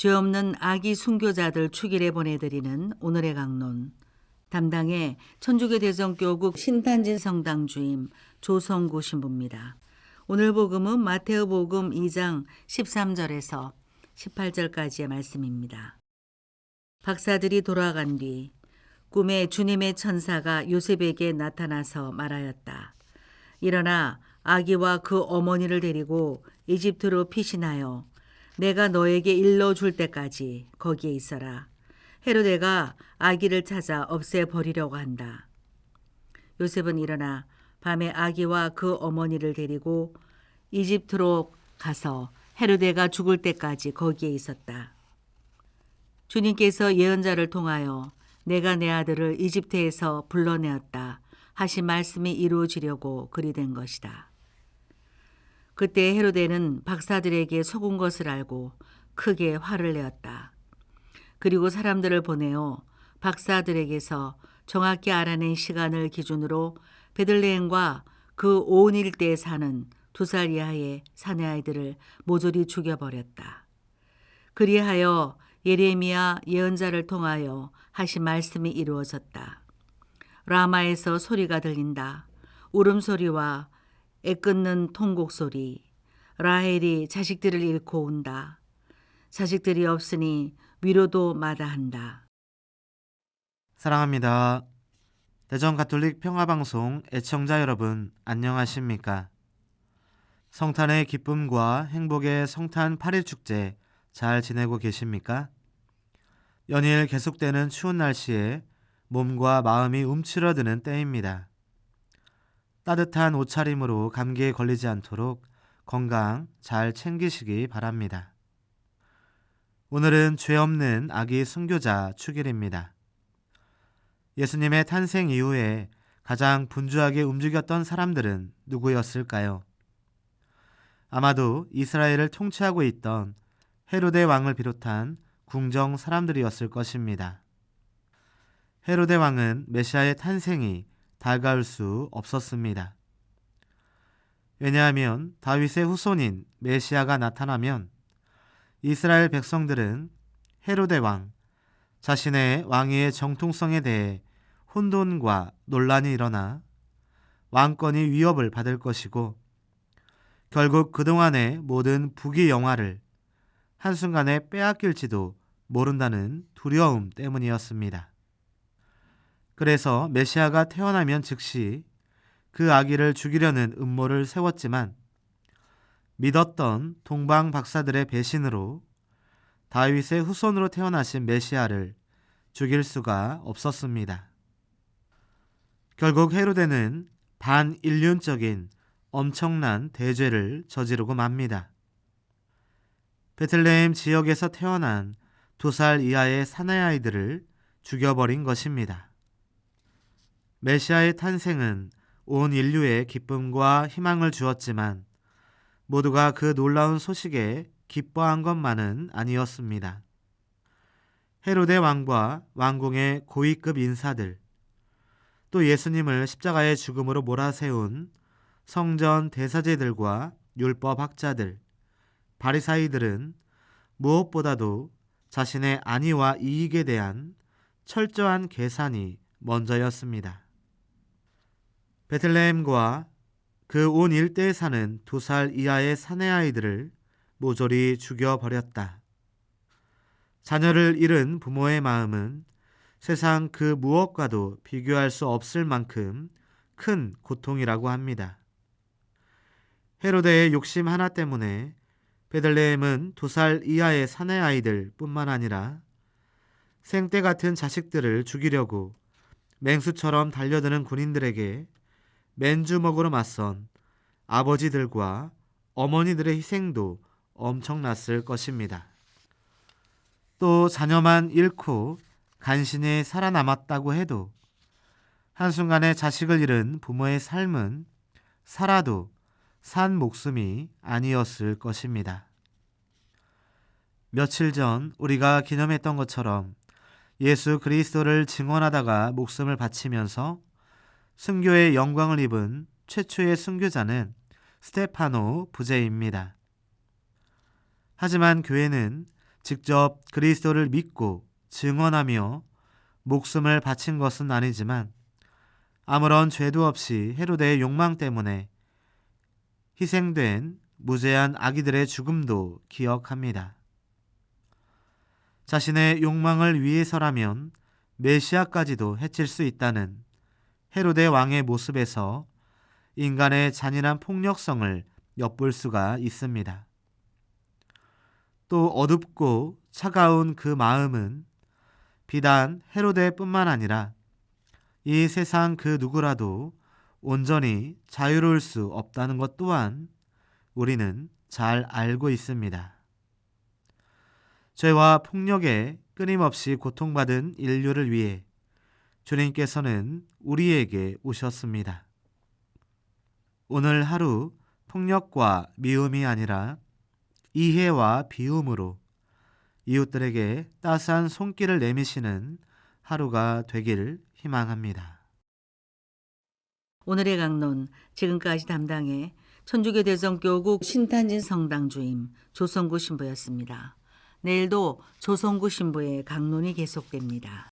죄 없는 아기 순교자들 축일에 보내드리는 오늘의 강론. 담당의 천주교 대성교국 신탄진 성당 주임 조성구 신부입니다. 오늘 복음은 마테오 복음 2장 13절에서 18절까지의 말씀입니다. 박사들이 돌아간 뒤 꿈에 주님의 천사가 요셉에게 나타나서 말하였다. 일어나 아기와 그 어머니를 데리고 이집트로 피신하여 내가 너에게 일러 줄 때까지 거기에 있어라. 헤로데가 아기를 찾아 없애 버리려고 한다. 요셉은 일어나 밤에 아기와 그 어머니를 데리고 이집트로 가서 헤로데가 죽을 때까지 거기에 있었다. 주님께서 예언자를 통하여 내가 내 아들을 이집트에서 불러내었다 하신 말씀이 이루어지려고 그리 된 것이다. 그때 헤로데는 박사들에게 속은 것을 알고 크게 화를 내었다. 그리고 사람들을 보내어 박사들에게서 정확히 알아낸 시간을 기준으로 베들레헴과 그 온 일대에 사는 두 살 이하의 사내 아이들을 모조리 죽여버렸다. 그리하여 예레미야 예언자를 통하여 하신 말씀이 이루어졌다. 라마에서 소리가 들린다. 울음소리와 애끓는 통곡 소리. 라헬이 자식들을 잃고 온다. 자식들이 없으니 위로도 마다한다. 사랑합니다. 대전 가톨릭 평화방송 애청자 여러분, 안녕하십니까? 성탄의 기쁨과 행복의 성탄 8일 축제 잘 지내고 계십니까? 연일 계속되는 추운 날씨에 몸과 마음이 움츠러드는 때입니다. 따뜻한 옷차림으로 감기에 걸리지 않도록 건강 잘 챙기시기 바랍니다. 오늘은 죄 없는 아기 순교자 축일입니다. 예수님의 탄생 이후에 가장 분주하게 움직였던 사람들은 누구였을까요? 아마도 이스라엘을 통치하고 있던 헤로데 왕을 비롯한 궁정 사람들이었을 것입니다. 헤로데 왕은 메시아의 탄생이 달가울 수 없었습니다. 왜냐하면 다윗의 후손인 메시아가 나타나면 이스라엘 백성들은 헤로데 왕, 자신의 왕위의 정통성에 대해 혼돈과 논란이 일어나 왕권이 위협을 받을 것이고 결국 그동안의 모든 부귀 영화를 한순간에 빼앗길지도 모른다는 두려움 때문이었습니다. 그래서 메시아가 태어나면 즉시 그 아기를 죽이려는 음모를 세웠지만 믿었던 동방 박사들의 배신으로 다윗의 후손으로 태어나신 메시아를 죽일 수가 없었습니다. 결국 헤로데는 반인륜적인 엄청난 대죄를 저지르고 맙니다. 베틀레헴 지역에서 태어난 두 살 이하의 사내아이들을 죽여버린 것입니다. 메시아의 탄생은 온 인류에 기쁨과 희망을 주었지만 모두가 그 놀라운 소식에 기뻐한 것만은 아니었습니다. 헤로데 왕과 왕궁의 고위급 인사들, 또 예수님을 십자가의 죽음으로 몰아세운 성전 대사제들과 율법 학자들, 바리사이들은 무엇보다도 자신의 안위와 이익에 대한 철저한 계산이 먼저였습니다. 베틀레헴과 그 온 일대에 사는 두 살 이하의 사내 아이들을 모조리 죽여버렸다. 자녀를 잃은 부모의 마음은 세상 그 무엇과도 비교할 수 없을 만큼 큰 고통이라고 합니다. 헤로데의 욕심 하나 때문에 베들레헴은 두 살 이하의 사내 아이들 뿐만 아니라 생떼 같은 자식들을 죽이려고 맹수처럼 달려드는 군인들에게 맨주먹으로 맞선 아버지들과 어머니들의 희생도 엄청났을 것입니다. 또 자녀만 잃고 간신히 살아남았다고 해도 한순간에 자식을 잃은 부모의 삶은 살아도 산 목숨이 아니었을 것입니다. 며칠 전 우리가 기념했던 것처럼 예수 그리스도를 증언하다가 목숨을 바치면서 순교의 영광을 입은 최초의 순교자는 스테파노 부제입니다. 하지만 교회는 직접 그리스도를 믿고 증언하며 목숨을 바친 것은 아니지만 아무런 죄도 없이 헤로데의 욕망 때문에 희생된 무죄한 아기들의 죽음도 기억합니다. 자신의 욕망을 위해서라면 메시아까지도 해칠 수 있다는 헤로데 왕의 모습에서 인간의 잔인한 폭력성을 엿볼 수가 있습니다. 또 어둡고 차가운 그 마음은 비단 헤로데뿐만 아니라 이 세상 그 누구라도 온전히 자유로울 수 없다는 것 또한 우리는 잘 알고 있습니다. 죄와 폭력에 끊임없이 고통받은 인류를 위해 주님께서는 우리에게 오셨습니다. 오늘 하루 폭력과 미움이 아니라 이해와 비움으로 이웃들에게 따스한 손길을 내미시는 하루가 되길 희망합니다. 오늘의 강론 지금까지 담당해 천주교 대성교국 신탄진 성당 주임 조성구 신부였습니다. 내일도 조성구 신부의 강론이 계속됩니다.